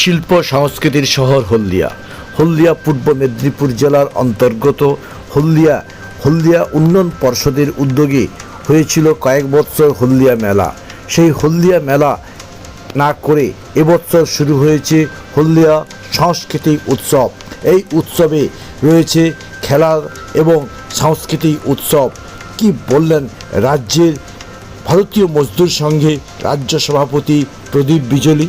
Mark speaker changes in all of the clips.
Speaker 1: শিল্প সংস্কৃতির শহর হলদিয়া। হলদিয়া পূর্ব মেদিনীপুর জেলার অন্তর্গত হলদিয়া হলদিয়া উন্নয়ন পর্ষদের উদ্যোগে হয়েছিল কয়েক বছর হলদিয়া মেলা। সেই হলদিয়া মেলা না করে এবছর শুরু হয়েছে হলদিয়া সাংস্কৃতিক উৎসব। এই উৎসবে রয়েছে খেলার এবং সাংস্কৃতিক উৎসব। কি বললেন রাজ্যের ভারতীয় মজদুর সংঘে রাজ্য সভাপতি প্রদীপ বিজলি?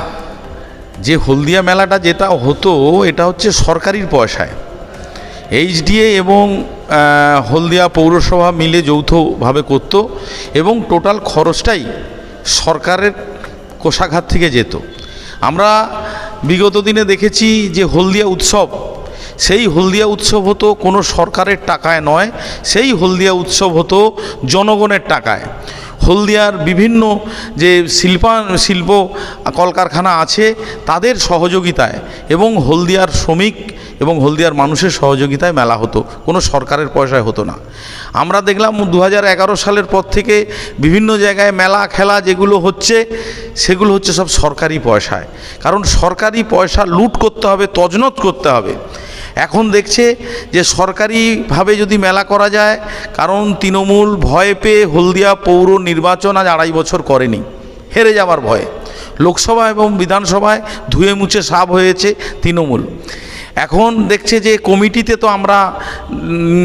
Speaker 2: যে হলদিয়া মেলাটা যেটা হতো, এটা হচ্ছে সরকারির পয়সায়। এইচডিএ এবং হলদিয়া পৌরসভা মিলে যৌথভাবে করত এবং টোটাল খরচটাই সরকারের কোষাঘাত থেকে যেত। আমরা বিগত দিনে দেখেছি যে হলদিয়া উৎসব, সেই হলদিয়া উৎসব হতো কোনো সরকারের টাকায় নয়, সেই হলদিয়া উৎসব হতো জনগণের টাকায়। হলদিয়ার বিভিন্ন যে শিল্পা, শিল্প কলকারখানা আছে, তাদের সহযোগিতায় এবং হলদিয়ার শ্রমিক এবং হলদিয়ার মানুষের সহযোগিতায় মেলা হতো। কোনো সরকারের পয়সায় হতো না। আমরা দেখলাম দু হাজার এগারো সালের পর থেকে বিভিন্ন জায়গায় মেলা, খেলা যেগুলো হচ্ছে, সেগুলো হচ্ছে সব সরকারি পয়সায়। কারণ সরকারি পয়সা লুট করতে হবে তজনত করতে হবে। এখন দেখছে যে সরকারিভাবে যদি মেলা করা যায়, কারণ তৃণমূল ভয় পেয়ে হলদিয়া পৌর নির্বাচন আজ আড়াই বছর করেনি। হেরে যাওয়ার ভয়ে। লোকসভা এবং বিধানসভায় ধুয়ে মুছে সাফ হয়েছে তৃণমূল। এখন দেখছে যে কমিটিতে তো আমরা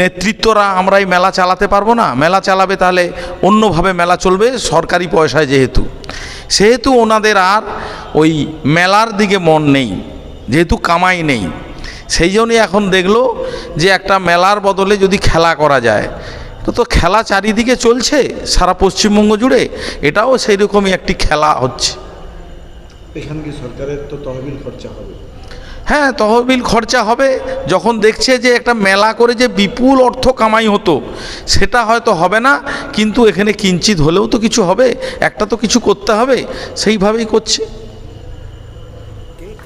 Speaker 2: নেতৃত্বরা আমরা এই মেলা চালাতে পারব না। মেলা চালাবে তাহলে অন্যভাবে মেলা চলবে সরকারি পয়সায় যেহেতু। সেহেতু ওনাদের আর ওই মেলার দিকে মন নেই। যেহেতু কামাই নেই। সেই জন্যই এখন দেখল যে একটা মেলার বদলে যদি খেলা করা যায় তো তো খেলা চারিদিকে চলছে সারা পশ্চিমবঙ্গ জুড়ে এটাও সেই রকমই একটি খেলা হচ্ছে।
Speaker 1: এখানে কি সরকারের তো তহবিল খরচা হবে?
Speaker 2: হ্যাঁ তহবিল খরচা হবে যখন দেখছে যে একটা মেলা করে যে বিপুল অর্থ কামাই হতো সেটা হয়তো হবে না কিন্তু এখানে কিঞ্চিত হলেও তো কিছু হবে একটা তো কিছু করতে হবে সেইভাবেই করছে।
Speaker 3: কেক